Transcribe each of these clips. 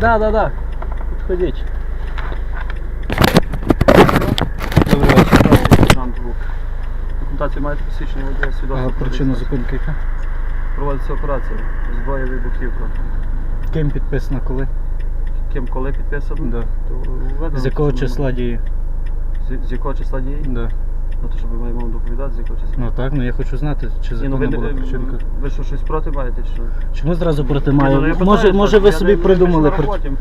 Да, да, да. Підходіть. Добрий вечір. Документацію маєте посвідчення водія А свідоцтво. причина зупинки яка? Проводиться операція. Зброя вибухівка. Ким підписано коли? Ким коли підписано? Да. То введено, З якого числа діє? З, з якого числа дії? Да. Ну то щоб ми маємо доповідати, з якого числа. Ну так, ну я хочу знати, чи Ні, ну, законна ви, була причинка. ви що, щось проти маєте? Чи що? Чому зразу проти ну, маю? питаю, Може, може ви собі не- придумали на причину?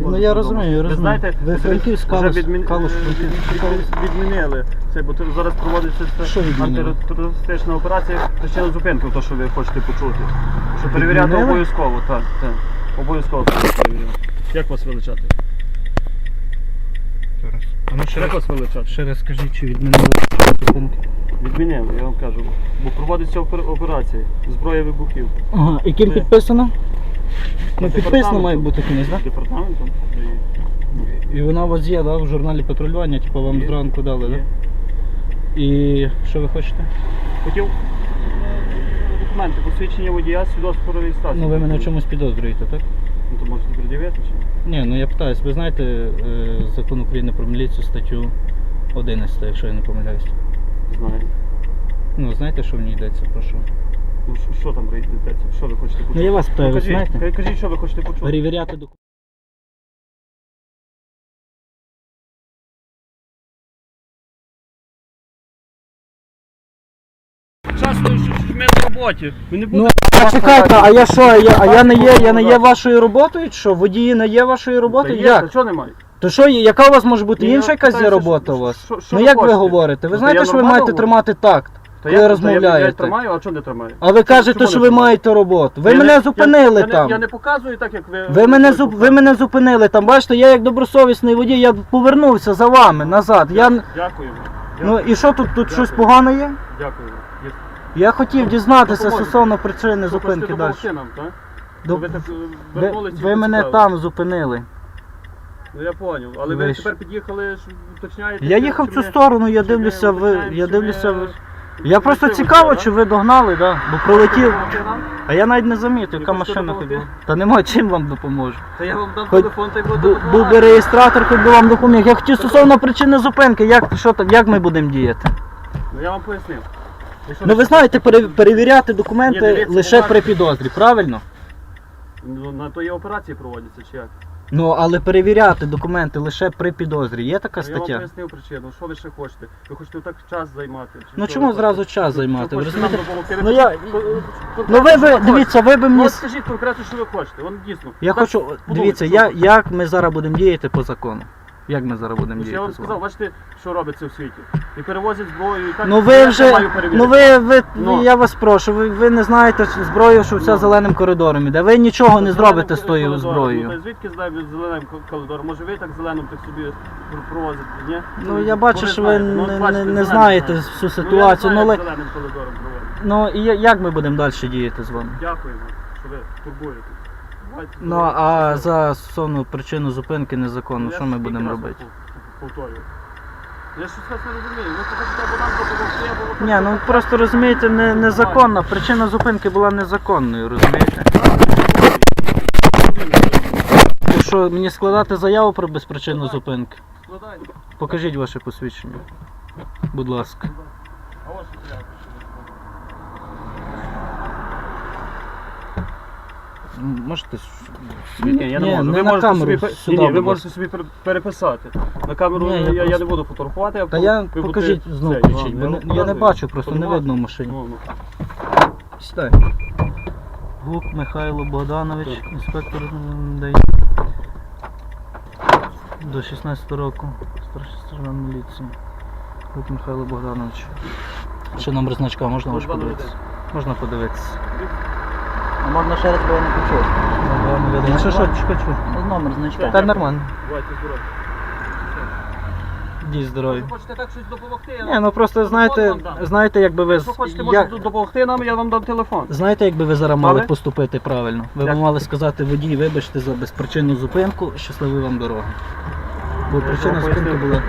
Ну, я розумію, я Ви розумію. знаєте, Ви Франківськ, вже Калуш- відмін- Калуш, е, Франківськ. від- відмінили. Це, бо зараз проводиться це відмінили? антитерористична операція причина зупинки, то що ви хочете почути. Що перевіряти Відмінили? обов'язково, так, так. Обов'язково перевіряти. Як вас величати? Зараз. А ну ще Як раз, вас величати? ще раз скажіть, чи відмінили Відмінили, я вам кажу. Бо проводиться операція. Зброя вибухів. Ага, і ким Ви- підписано? Ну підписано має бути кінець, так? Департаментом. І вона у вас є, да, в журналі патрулювання, типу вам Є. зранку дали, Є. так? І що ви хочете? Хотів е, документи, посвідчення водія, свідоцтво про реєстрацію. Ну ви мене в чомусь підозрюєте, так? Ну то можете пред'явити чи? Ні, ну я питаюсь, ви знаєте е, закон України про міліцію статтю 11, якщо я не помиляюсь. Знаю. Ну, знаєте, що в ній йдеться, про що? Ну що, що там йдеться? Що ви хочете почути? Ну я вас питаю, ви кажіть, знаєте? кажіть, кажіть, що ви хочете почути. Перевіряти документи. Часто ж ми на роботі. Ми не Ну, будемо. а чекайте, а я що, я, а я не є, я не є вашою роботою, чи що? Водії не є вашою роботою? Є, Як? та Чого немає? То що, яка у вас може бути Ні, інша якась є питаюся, робота що- у вас? що- що ну ви як ви хочете? говорите? Ви Ну, знаєте, я що ви нормально маєте говорю. тримати такт, Та коли я, розмовляєте. Я, я тримаю, а чого не тримаю? А ви кажете, Чому що не ви тримаю? маєте роботу. Ви Я мене не- зупинили я, Я там. не, я не показую так, як ви. Ви мене, зуп- ви мене зупинили там, бачите, я як добросовісний водій, я повернувся за вами назад. Я... Дякую. Ну і що тут, тут щось Дякую. погано є? Дякую. Є- Я хотів дізнатися Допоможете. стосовно причини Ви зупинки хочете далі. допомогти нам, так? Ви так е, Ви, вернулися і ви мене поцікавились. там зупинили. Ну я поняв. Але Ви ви ж- тепер під'їхали, що уточняєте. Я чи- їхав чи в цю ми- сторону, я чи ми дивлюся, ви. уточняємо, Я чи дивлюся, ми- ви. Я просто Прийшли цікаво, водія, чи ви догнали, да? бо пролетів. А я навіть не замітив, яка машина допомогти? ходила. Та нема чим вам допоможу. Та я вам дам Хоч телефон, та й буду Бу- Був би допомагати. реєстратор, хоч би вам допоміг. Я хотів стосовно причини зупинки, як, що там, як ми будемо діяти? Ну я вам пояснив. Якщо Ну ви знаєте, пере- перевіряти документи лише при підозрі, правильно? Ну, на то є операції проводяться, чи як? Ну але перевіряти документи лише при підозрі. Є така Ну, Я вам стаття? пояснив причину. Що ви ще хочете? Ви хочете так час займати? Чи Ну що чому ви зразу хочете? час займати? Ви хочете нам розумієте? допомогти? Ну я. Ну ви, би ви хочете? дивіться, ви би Ну мені. от скажіть конкретно, що ви хочете. Вон дійсно. Я Так, хочу, подумайте, дивіться, що я, хочете. як ми зараз будемо діяти по закону? Як ми зараз будемо Ну, ж Я вам з вами? сказав, бачите, що робиться в світі. І перевозять зброю, і так. Ну я ви вже, маю перевірити. ну ви, ви, Ну. я вас прошу, ви, ви не знаєте зброю, що все Ну. зеленим коридором іде. Ви нічого не Зеленим зробите з тою коридором. зброєю. Ну, та звідки знаю від зеленим коридором? Може ви так зеленим так собі провозите, ні? Ну я бачу, що ви знаєте. не, Ну, не, бачите, не зеленим знаєте знаєте. всю Ну, я ситуацію. не Ну, знаю, але, як зеленим коридором проводити. ну і я- як ми будемо далі діяти з вами? Дякуємо, що ви турбуєте. Ну а за стосовно причину зупинки незаконно, що ми будемо робити? Повторюю. Я щось не розумію. Ви хочете або нам допомогти, або ви Ні, ну просто розумієте, не, незаконна. Причина зупинки була незаконною, розумієте? То що мені складати заяву про безпричинну зупинку? Складайте. Покажіть ваше посвідчення. Будь ласка. А ось я. Можете. с- Ні, я не Ні, можу. не ви на можете камеру, собі, сюди, ні, ні, ви будь можете собі пере- переписати. На камеру Ні, я я, я, просто- не буду фотографувати, а Та ви я будете покажіть знову цей, включіть, вам, бо я не- я не показую. бачу, просто не видно в машині. Ну, ну. Сідай. Гук Михайло Богданович, Так. інспектор м, До 16 року. Старший сержант міліції. Гук Михайло Богданович. Ще номер значка можна ваш Богданович, подивитися? Можна подивитися. А можна ще раз, бо я не почув. Що, що, чекай, чекай. Номер значка. Та нормально. Бувайте здорові. Дій здоров'я. Ви хочете так щось допомогти? Ні, ну просто телефон знаєте, вам дам. знаєте, якби ви. Якщо хочете, я- можете допомогти нам, я вам дам телефон. Знаєте, якби ви зараз мали Але? поступити правильно? Ви б Як? мали сказати водій, вибачте за безпричинну зупинку, щасливої вам дороги. Бо Я причина вам зупинки була.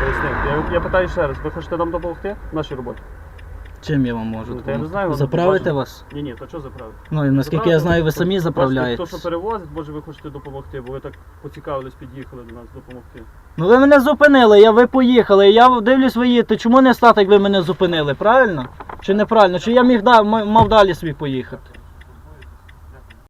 Пояснив. Я, я питаю ще раз, ви хочете нам допомогти в нашій роботі? Чим я вам можу? Ну, та я не знаю, Заправити вас? Ні, ні, то що заправити? Ну, і наскільки я знаю, ви самі заправляєте. Хто, що перевозить, може ви хочете допомогти, бо ви так поцікавились, під'їхали до нас допомогти. Ну ви мене зупинили, я ви поїхали. Я дивлюсь, ви їдете. Чому не стати, як ви мене зупинили? Правильно? Чи неправильно? Чи я міг мав далі собі поїхати?